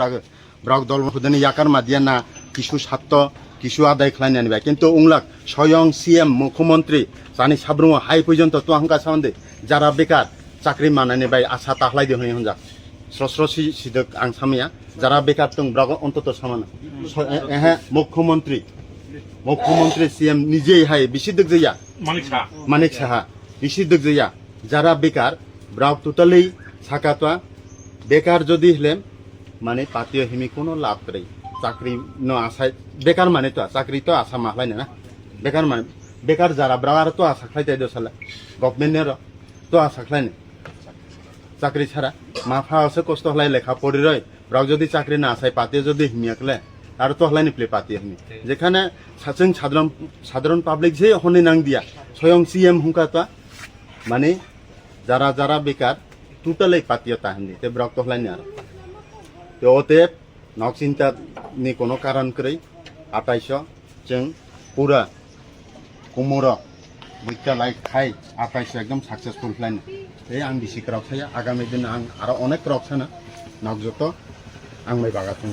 রাগে ব্রক দল ইয়াকার মাদিয়া না কিছু স্বার্থ কিছু আদায় খালাইনি আনিবা। কিন্তু উংলাক স্বয়ং সিএম মুখ্যমন্ত্রী জানি সাব্রুম হাই পর্যন্ত তো হাঙ্কা সামন্দে যারা বেকার চাকরি মানানি বাই আশা তাহলাই দিয়ে হই হঞ্জা। স্রস্র সিদক আং সামিয়া যারা বেকার তুং ব্রগ অন্তত সামানা। হ্যাঁ মুখ্যমন্ত্রী মুখ্যমন্ত্রী সিএম নিজেই হাই বিশিদ্ধক যাইয়া মানিক সাহা বিশিদ্ধক যাইয়া যারা বেকার ব্রাক টোটালি সাকাতোয়া বেকার যদি হলেন মানে পাতীয় হিমি কোনো লাভ করে চাকরি ন আশায়, বেকার মানে তো, চাকরি তো আশা মাহলাই না বেকার মানে বেকার যারা ব্রাগার তো আশা খাইতে দোসালে গভর্নমেন্টের তো আশা খাইনি চাকরি ছাড়া মাফা আছে, কষ্ট হলাই লেখা পড়ি রয়। ব্রাক যদি চাকরি না আসায় পাতিয়ে যদি হিমিয়াকলে আর তো হলাই নিপ্লে পাতিয়ে হিমি। যেখানে সাচেন সাধারণ সাধারণ পাবলিক যে হনে নাং দিয়া, স্বয়ং সিএম হুঙ্কা তো মানে যারা যারা বেকার টোটালি পাতিয়ে তাহেনি। ব্রক তো হলাই আর। তো অতএব নকচিন্তানি কোনো কারণ করে আটাইশ চেং পুরা কুমোর বুঝতে লাই খাই আটাইশ একদম সাকসেসফুল প্ল্যান এই আং বিশিক রক্ষাই আগামী দিন আং আরও অনেক রক্ষা না। নকজত আং বাই বাগাতুন।